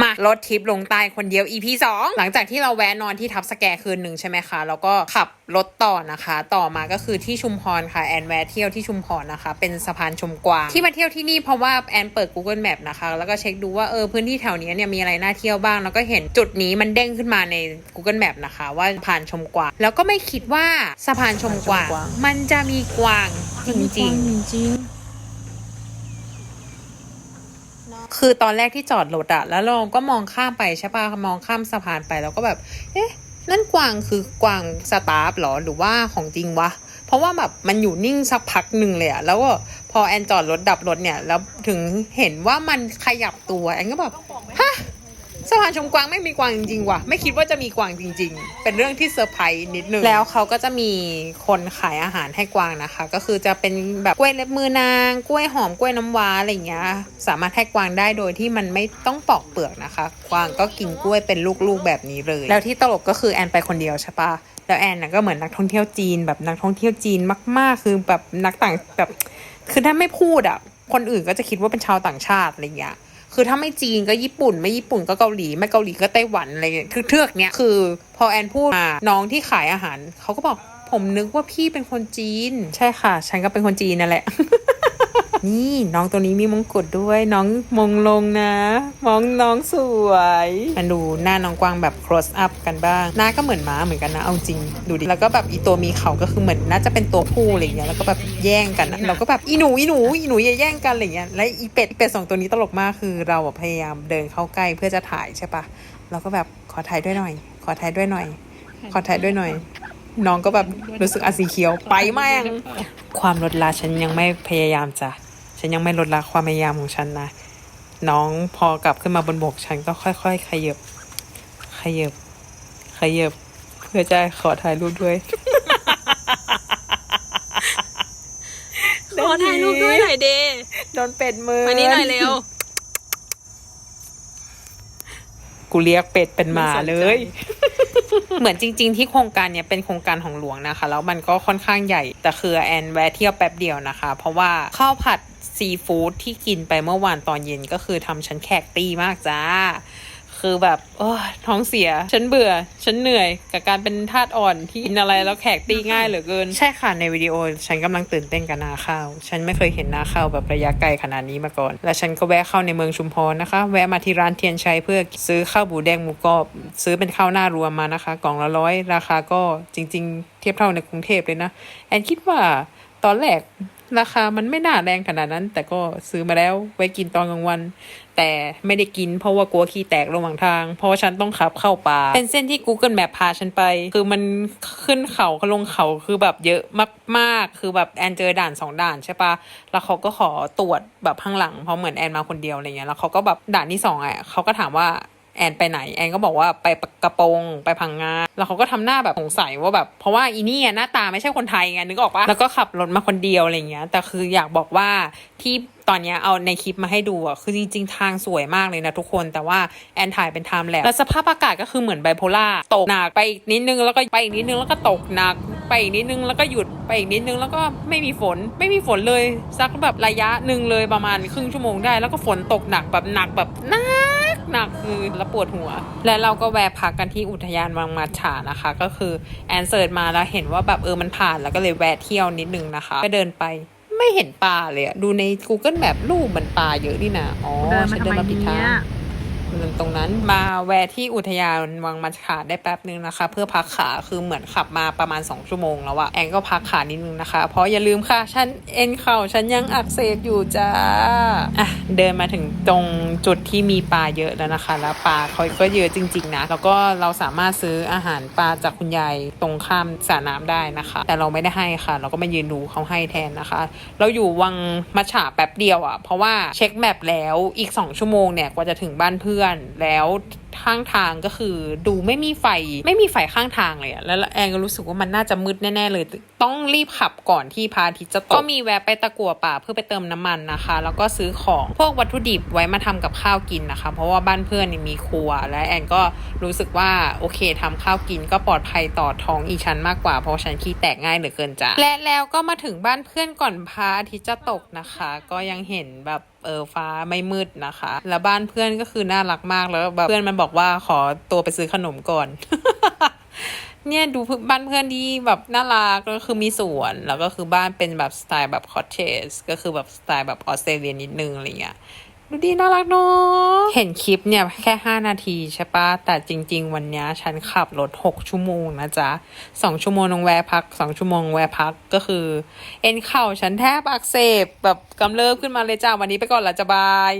มารถทริปลงใต้คนเดียว EP 2 หลังจากที่เราแวะนอนที่ทับสแกคืนหนึ่งใช่ไหมคะ แล้วก็ขับรถต่อนะคะ ต่อมาก็คือที่ชุมพรค่ะ แอนแวะเที่ยวที่ชุมพรนะคะ เป็นสะพานชมกวาง ที่มาเที่ยวที่นี่เพราะว่าแอนเปิด Google Map นะคะ แล้วก็เช็คดูว่าเออพื้นที่แถวเนี้ยเนี่ยมีอะไรน่าเที่ยวบ้าง แล้วก็เห็นจุดนี้มันเด้งขึ้นมาใน Google Map นะคะ ว่าสะพานชมกวาง แล้วก็ไม่คิดว่าสะพานชมกวาง มันจะมีกวางจริงๆ จริง คือตอนแรกที่จอดรถอะแล้วเราก็มองข้ามไปใช่ปะมองข้ามสะพานไปแล้วก็แบบ เอ๊ะ นั่นกวางคือกวางสตาฟหรอหรือว่าของจริงวะเพราะว่าแบบมันอยู่นิ่งสักพักหนึ่งเลยอะแล้วก็พอแอนจอดรถดับรถเนี่ยแล้วถึงเห็นว่ามันขยับตัวแอนก็แบบ สะพานชมกวางไม่มีกวางจริงๆว่ะไม่คิดว่าจะมีกวางจริง ๆ เป็นเรื่องที่เซอร์ไพรส์นิดนึงแล้วเขาก็จะมีคนขายอาหารให้กวางนะคะ ก็คือจะเป็นแบบกล้วยเล็บมือนางกล้วยหอมกล้วยน้ำว้าอะไรอย่างเงี้ย สามารถให้กวางได้โดยที่มันไม่ต้องปอกเปลือกนะคะ กวางก็กินกล้วยเป็นลูกๆแบบนี้เลย แล้วที่ตลกก็คือแอนไปคนเดียวใช่ปะแล้วแอนน่ะก็เหมือนนักท่องเที่ยวจีน แบบนักท่องเที่ยวจีนมาก ๆ คือแบบนักต่างแบบคือถ้าไม่พูดอะคนอื่นก็จะคิดว่าเป็นชาวต่างชาติอะไรอย่างเงี้ย คือถ้าไม่จีนก็ญี่ปุ่น ไม่ญี่ปุ่นก็เกาหลีไม่เกาหลีก็ไต้หวันอะไรเงี้ยเทือกเนี้ยคือ พอแอนพูดมาน้องที่ขายอาหารเขาก็บอกผมนึกว่าพี่เป็นคนจีน ใช่ค่ะ ฉันก็เป็นคนจีนนั่นแหละ นี่น้องตัวนี้มีมงกุฎด้วย น้องมงลงนะมองน้องสวยมาดูหน้าน้องกวางแบบ close up กันบ้าง หน้าก็เหมือนม้าเหมือนกันนะเอาจริง ดูดิแล้วก็แบบอีตัวมีเขาก็คือเหมือนน่าจะเป็นตัวผู้อะไรเงี้ยแล้วก็แบบแย่งกันนะเราก็แบบอีหนูอีหนูอีหนูอย่าแย่งกันอะไรเงี้ยและอีเป็ดเป็ดสองตัวนี้ตลกมากคือเราอะพยายามเดินเข้าใกล้เพื่อจะถ่ายใช่ปะเราก็แบบขอถ่ายด้วยหน่อย ขอถ่ายด้วยหน่อย ขอถ่ายด้วยหน่อยน้องก็แบบรู้สึกอาสีเขียวไปแม่ง ความลดละฉันยังไม่พยายามจ้ะ ฉันยังไม่ลดละความพยายามของฉันนะ น้องพอกลับขึ้นมาบนบกฉันก็ค่อยๆขยับ ขยับ ขยับ เพื่อจะขอถ่ายรูปด้วย ขอถ่ายรูปด้วยหน่อยเดโดนเป็ดมือมานี่หน่อยเร็ว กูเรียกเป็ดเป็นหมาไม่สนใจเลย เหมือนจริง ๆ ที่โครงการเนี้ยเป็นโครงการของหลวงนะคะ แล้วมันก็ค่อนข้างใหญ่ แต่คือแอนแวะเที่ยวแป๊บเดียวนะคะ เพราะว่าข้าวผัด ซีฟู้ดที่กินไปเมื่อวานตอนเย็นก็คือทำฉันแขกตีมากจ้า คือแบบโอ้ท้องเสีย ฉันเบื่อ ฉันเหนื่อย กับการเป็นทาสอ่อนที่กินอะไรแล้วแขกตีง่ายเหลือเกิน ใช่ค่ะในวิดีโอ ฉันกำลังตื่นเต้นกับนาข้าว ฉันไม่เคยเห็นนาข้าวแบบระยะไกลขนาดนี้มาก่อน และฉันก็แวะเข้าในเมืองชุมพรนะคะ แวะมาที่ร้านเทียนชัยเพื่อซื้อข้าวหมูแดงหมูกรอบ ซื้อเป็นข้าวหน้ารวมมานะคะ กล่องละร้อยราคาก็จริง ๆ เทียบเท่าในกรุงเทพเลยนะ แอนคิดว่าตอนแรก ราคามันไม่น่าแรงขนาดนั้น แต่ก็ซื้อมาแล้วไว้กินตอนกลางวัน แต่ไม่ได้กินเพราะว่ากลัวขี้แตกระหว่างทาง เพราะว่าฉันต้องขับเข้าป่า เป็นเส้นที่ Google Map พาฉันไป คือมันขึ้นเขาลงเขาคือแบบเยอะมากๆ คือแบบแอนเจอด่านสองด่านใช่ปะแล้วเขาก็ขอตรวจแบบข้างหลังเพราะเหมือนแอนมาคนเดียวอะไรเงี้ยแล้วเขาก็แบบด่านที่สองอะเขาก็ถามว่า แอนไปไหน แอนก็บอกว่าไปกระโปรงไปพังงา แล้วเขาก็ทำหน้าแบบสงสัยว่าแบบ เพราะว่าอีนี่อะหน้าตาไม่ใช่คนไทยไงนึกออกปะแล้วก็ขับรถมาคนเดียวอะไรเงี้ย แต่คืออยากบอกว่าที่ตอนเนี้ยเอาในคลิปมาให้ดูอะคือจริง ๆ ทางสวยมากเลยนะทุกคน แต่ว่าแอนถ่ายเป็นไทม์แลปแล้วสภาพอากาศก็คือเหมือนไบโพล่าตกหนักไปอีกนิดนึงแล้วก็ไปอีกนิดนึงแล้วก็ตกหนักไปอีกนิดนึงแล้วก็หยุดไปอีกนิดนึงแล้วก็ไม่มีฝนไม่มีฝนเลยสักแบบระยะหนึ่งเลยประมาณครึ่งชั่วโมงได้ แล้วก็ฝนตกหนักแบบหนักแบบหนัก หนักคือแล้วปวดหัว และเราก็แวะพักกันที่อุทยานวังมัดฉานะคะ ก็คือแอนเสิร์ชมาแล้วเห็นว่าแบบเออมันผ่านแล้วก็เลยแวะเที่ยวนิดนึงนะคะก็เดินไปไม่เห็นปลาเลยอะดูใน Google แบบรูปมันปลาเยอะนี่นะอ๋อเดินมาฉันทำเดินไมมาผิดทา เนี่งตรงนั้น มาแวะที่อุทยานวังมัจฉาได้แป๊บนึงนะคะ เพื่อพักขาคือเหมือนขับมาประมาณ 2 ชั่วโมงแล้วอะแอนก็พักขานิดนึงนะคะ เพราะอย่าลืมค่ะฉันเอ็นเข่าฉันยังอักเสบอยู่จ้าอะเดินมาถึงตรงจุดที่มีปลาเยอะแล้วนะคะ แล้วปลาเขาก็เยอะจริง ๆนะแล้วก็เราสามารถซื้ออาหารปลาจากคุณยายตรงข้ามสระน้ำได้นะคะ แต่เราไม่ได้ให้ค่ะ เราก็มายืนดูเขาให้แทนนะคะ เราอยู่วังมัจฉาแป๊บเดียวอะ่ะเพราะว่าเช็คแมปแล้วอีก 2 ชั่วโมงเนี่ยกว่าจะถึงบ้านเพื่อนแล้ว ข้างทางก็คือ ดูไม่มีไฟไม่มีไฟข้างทางเลยอะแล้วแอนก็รู้สึกว่ามันน่าจะมืดแน่ ๆ เลย ต้องรีบขับก่อนที่พระอาทิตย์จะตกก็มีแวะไปตะกัวป่าเพื่อไปเติมน้ำมันนะคะ แล้วก็ซื้อของพวกวัตถุดิบไว้มาทำกับข้าวกินนะคะ เพราะว่าบ้านเพื่อนมีครัว และแอนก็รู้สึกว่าโอเคทำข้าวกินก็ปลอดภัยต่อท้องอีฉันมากกว่าเพราะฉันขี้แตกง่ายเหลือเกินจ้ะและแล้วก็มาถึงบ้านเพื่อนก่อนพระอาทิตย์จะตกนะคะ ก็ยังเห็นแบบเออฟ้าไม่มืดนะคะ แล้วบ้านเพื่อนก็คือน่ารักมากแล้วแบบเพื่อนมันบอกอกว่าขอตัวไปซื้อขนมก่อน เนี่ยดูบ้านเพื่อนดีแบบน่ารักก็คือมีสวน แล้วก็คือบ้านเป็นแบบสไตล์แบบคอเทสก็คือแบบสไตล์แบบออสเตรเลียนิดนึงอะไรเงี้ยดูดีน่ารักเนาะเห็นคลิปเนี่ยแค่ 5 นาทีใช่ปะแต่จริง ๆ วันนี้ฉันขับรถ 6 ชั่วโมงนะจ๊ะ 2 ชั่วโมงลงแวะพัก 2 ชั่วโมงแวะพักก็คือ เอ็นเข่าฉันแทบอักเสบแบบกำเริบขึ้นมาเลยจ้าวันนี้ไปก่อนละจะบาย